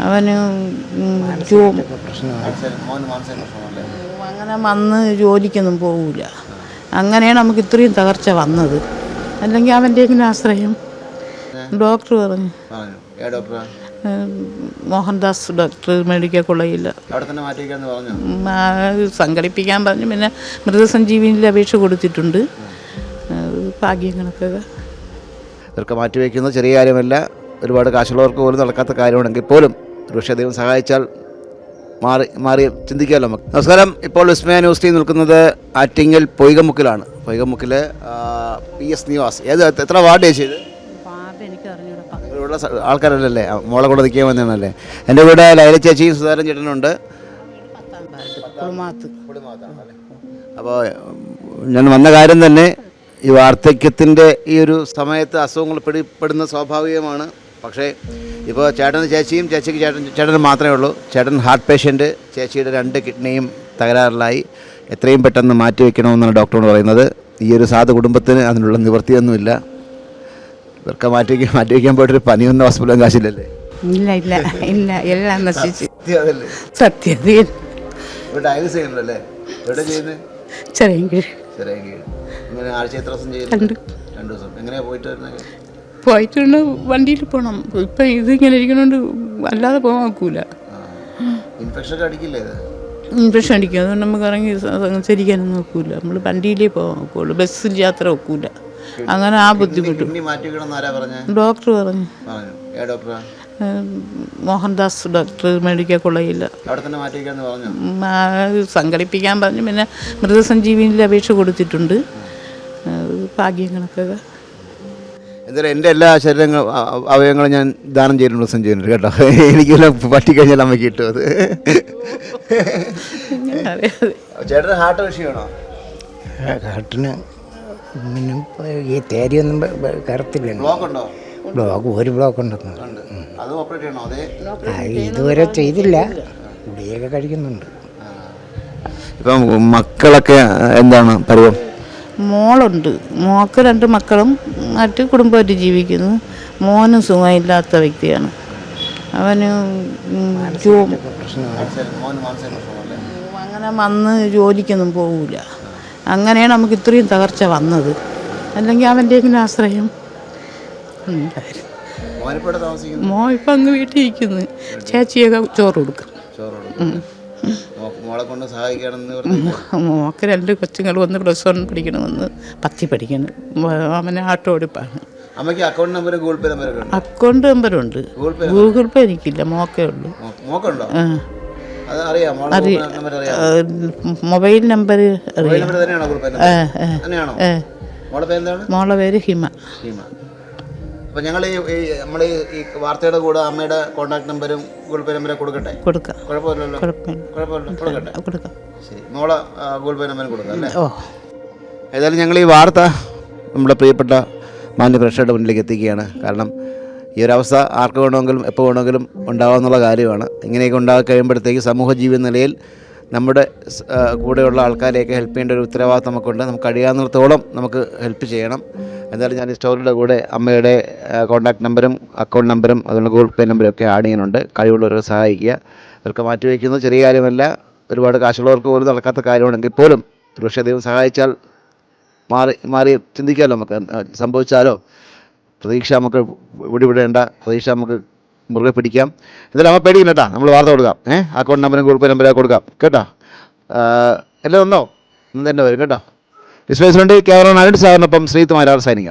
അവന് അങ്ങനെ വന്ന് ജോലിക്കൊന്നും പോകില്ല അങ്ങനെയാണ് നമുക്ക് ഇത്രയും തകർച്ച വന്നത്. അല്ലെങ്കിൽ അവന്റെ എങ്ങനെ ആശ്രയം ഡോക്ടർ പറഞ്ഞു. മോഹൻദാസ് ഡോക്ടർ മെഡിക്കൽ കോളേജിൽ. അവിടെ തന്നെ മാറ്റിവെക്കാന്ന് പറഞ്ഞു. ആ, സംഘടിപ്പിക്കാൻ പറഞ്ഞു. പിന്നെ മൃതസഞ്ജീവിനിൽ അപേക്ഷ കൊടുത്തിട്ടുണ്ട്. ഭാഗ്യങ്ങളൊക്കെ. ഇതൊക്കെ മാറ്റിവെക്കുന്നത് ചെറിയ കാര്യമല്ല. ഒരുപാട് കാശുള്ളവർക്ക് പോലും നടക്കാത്ത കാര്യമാണെങ്കിൽ പോലും ഒരുപക്ഷെ ദൈവം സഹായിച്ചാൽ മാറി മാറി ചിന്തിക്കാമല്ലോ നമുക്ക്. നമസ്കാരം. ഇപ്പോൾ വിസ്മയ ന്യൂസ് ടീം നിൽക്കുന്നത് ആറ്റിങ്ങൽ പൊയ്കമുക്കിലാണ്. പൊയ്കമുക്കിൽ പി എസ് നിവാസ്. ഏത് എത്ര വാർഡ് ചെയ്ത്? സ- ആൾക്കാരല്ലല്ലേ? മോളെ കൂടെ നിൽക്കാൻ വന്നതാണല്ലേ? എന്റെ കൂടെ ലൈല ചേച്ചിയും സുധാരൻ ചേട്ടനുണ്ട്. അപ്പോൾ ഞാൻ വന്ന കാര്യം തന്നെ ഈ വാർദ്ധക്യത്തിന്റെ ഈ ഒരു സമയത്ത് അസുഖങ്ങൾ പിടിപ്പെടുന്ന സ്വാഭാവികമാണ്. പക്ഷേ ഇപ്പോൾ ചേട്ടന് ചേച്ചിയും ചേച്ചിക്ക് ചേട്ടൻ ചേട്ടന് മാത്രമേ ഉള്ളൂ. ചേട്ടൻ ഹാർട്ട് പേഷ്യന്റ് ചേച്ചിയുടെ രണ്ട് കിഡ്നിയും തകരാറിലായി. എത്രയും പെട്ടെന്ന് മാറ്റി വയ്ക്കണമെന്നാണ് ഡോക്ടറോട് പറയുന്നത്. ഈ ഒരു സാധു കുടുംബത്തിന് അതിനുള്ള നിവൃത്തിയൊന്നുമില്ല. ഇവർക്ക് മാറ്റി വയ്ക്കാൻ മാറ്റി വയ്ക്കാൻ പോയിട്ടൊരു പനിയൊന്നും ഹോസ്പിറ്റലും കാശില്ലല്ലേ? ഇല്ല ഇല്ല ഇല്ല എല്ലാം നശിച്ച്. ഡയാലിസ് ചെയ്യുന്നുണ്ടല്ലേ എവിടെ ചെയ്യുന്നത് ചെറിയ ചെറിയ ആഴ്ച എത്ര ദിവസം ചെയ്യുന്നു രണ്ട്. രണ്ട് ദിവസം. എങ്ങനെയാ പോയിട്ട് വരുന്നത്? പോയിട്ടുണ്ട് വണ്ടിയിൽ പോകണം ഇപ്പം ഇങ്ങനെ ഇരിക്കണോണ്ട് അല്ലാതെ പോകാൻ നോക്കൂല ഇൻഫെക്ഷൻ അടിക്കില്ലേ ഇൻഫെക്ഷൻ അടിക്കും. അതുകൊണ്ട് നമുക്ക് ഇറങ്ങി സ- നോക്കൂല നമ്മൾ വണ്ടിയിലേ പോകാൻ നോക്കുള്ളൂ ബസ്സിൽ യാത്ര നോക്കൂല അങ്ങനെ ആ ബുദ്ധിമുട്ട്. ഡോക്ടർ പറഞ്ഞു. മോഹൻദാസ് ഡോക്ടർ മെഡിക്കൽ കോളേജിൽ സംഘടിപ്പിക്കാൻ പറഞ്ഞു. പിന്നെ മൃതസഞ്ജീവിനിൽ അപേക്ഷ കൊടുത്തിട്ടുണ്ട്. ഭാഗ്യങ്ങളൊക്കെ. എന്തായാലും എന്റെ എല്ലാ ശരീരങ്ങൾ അവയവങ്ങളും ഞാൻ ദാനം ചെയ്തിട്ടുണ്ട് ദിവസം ചെയ്യുന്നുണ്ട് കേട്ടോ എനിക്കെല്ലാം പറ്റിക്കഴിഞ്ഞാൽ അമ്മയ്ക്ക് കിട്ടും അത്. ചേട്ടൻ ചേട്ടന് ഹാർട്ട് വിഷയമാണോ? ഹാർട്ടിന് ഒന്നിനും ഈ തേരിയൊന്നും കറത്തില്ല ബ്ലോക്ക് ഉണ്ടോ? ബ്ലോക്ക് ഒരു ബ്ലോക്ക് ഉണ്ടെന്ന്. ഉണ്ട്. അത് ഓപ്പറേറ്റ് അതെ? ഇതുവരെ ചെയ്തില്ല. ഗുളിയൊക്കെ കഴിക്കുന്നുണ്ട്. ഇപ്പം മക്കളൊക്കെ എന്താണ് പരുവം മോളുണ്ട്. മോക്ക് രണ്ട് മക്കളും മറ്റ് കുടുംബമായിട്ട് ജീവിക്കുന്നു. മോനും സുഖമില്ലാത്ത വ്യക്തിയാണ്. അവന് അങ്ങനെ വന്ന് ജോലിക്കൊന്നും പോകില്ല അങ്ങനെയാണ് നമുക്ക് ഇത്രയും തകർച്ച വന്നത്. അല്ലെങ്കിൽ അവന്റെ എങ്ങനെ ആശ്രയം മോ ഇപ്പം അങ്ങ് വീട്ടിൽ ഇരിക്കുന്നു. ചേച്ചിയൊക്കെ ചോറ് കൊടുക്കും. ചോറ് കൊടുക്കും. മോളെ കൊണ്ട് സഹായിക്കണമെന്ന് മോക്ക് രണ്ട് കൊച്ചുങ്ങൾ ഒന്ന് പ്ലസ് വൺ പഠിക്കണമെന്ന്. പത്തി പഠിക്കണം. അമ്മനെ ആട്ടോ എടുപ്പാണ് അമ്മയ്ക്ക് account number Google Pay number ഉണ്ട്? അക്കൗണ്ട് നമ്പർ ഉണ്ട്. ഗൂഗിൾ പേ എനിക്കില്ല മോക്കേ ഉള്ളൂ. മോക്കുണ്ടോ? അത് അറിയാം മോളെ നമ്പർ അറിയാം. മൊബൈൽ നമ്പർ മൊബൈൽ അറിയാം. മോളെ പേര് എന്താണ്? മോളെ പേര് ഹിമ. ഭീമ അപ്പം ഞങ്ങൾ ഈ നമ്മൾ ഈ- വാർത്തയുടെ കൂടെ അമ്മയുടെ കോൺടാക്ട് നമ്പരും ഗൂഗിൾ പേ നമ്പരും കൊടുക്കട്ടെ? കൊടുക്കാം. കുഴപ്പമില്ലല്ലോ? കുഴപ്പമില്ല. കൊടുക്കട്ടെ? കൊടുക്കാം. ശരി. മോളെ ഗൂഗിൾ പേ നമ്പരും കൊടുക്കാം അല്ലേ? ഓ. ഏതായാലും ഞങ്ങൾ ഈ വാർത്ത നമ്മുടെ പ്രിയപ്പെട്ട മാന്യ പ്രേക്ഷകരുടെ മുന്നിലേക്ക് എത്തിക്കുകയാണ്. കാരണം ഈ ഒരു അവസ്ഥ ആർക്ക് വേണമെങ്കിലും എപ്പോൾ വേണമെങ്കിലും ഉണ്ടാകാമെന്നുള്ള കാര്യമാണ്. ഇങ്ങനെയൊക്കെ ഉണ്ടാകി കഴിയുമ്പോഴത്തേക്ക് സമൂഹ ജീവി നിലയിൽ നമ്മുടെ കൂടെയുള്ള ആൾക്കാരെയൊക്കെ ഹെൽപ്പ് ചെയ്യേണ്ട ഒരു ഉത്തരവാദിത്തം നമുക്കുണ്ട്. നമുക്ക് കഴിയാവുന്നിടത്തോളം നമുക്ക് ഹെൽപ്പ് ചെയ്യണം. എന്തായാലും ഞാൻ ഈ സ്റ്റോറിയുടെ കൂടെ അമ്മയുടെ കോൺടാക്ട് നമ്പറും അക്കൗണ്ട് നമ്പറും അതുപോലെ ഗൂഗിൾ പേ നമ്പറും ഒക്കെ ആഡ് ചെയ്യുന്നുണ്ട്. കഴിവുള്ളവരെ സഹായിക്കുക. ഇതൊക്കെ മാറ്റിവെക്കുന്നത് ചെറിയ കാര്യമല്ല ഒരുപാട് കാശുള്ളവർക്ക് പോലും നടക്കാത്ത കാര്യമാണെങ്കിൽ പോലും ഒരുപക്ഷെ ദൈവം സഹായിച്ചാൽ മാറി മാറി ചിന്തിക്കാമല്ലോ നമുക്ക് സംഭവിച്ചാലോ? പ്രതീക്ഷ നമുക്ക് വിടിവിടേണ്ട പ്രതീക്ഷ നമുക്ക് മുറുകെ പിടിക്കാം. എന്തായാലും അമ്മ പേടിക്കില്ല കേട്ടോ. നമ്മൾ വാർത്ത കൊടുക്കാം. ഏഹ് അക്കൗണ്ട് നമ്പറും ഗൂഗിൾ പേ നമ്പറൊക്കെ കൊടുക്കാം. കേട്ടോ? എല്ലാം ഒന്നോ? ഇന്ന് തന്നെ വരും കേട്ടോ. വിസ്വേസിലുണ്ട് ക്യാമറ നാരായണ സാറിനൊപ്പം ശ്രീകുമാരാർ സൈനിക.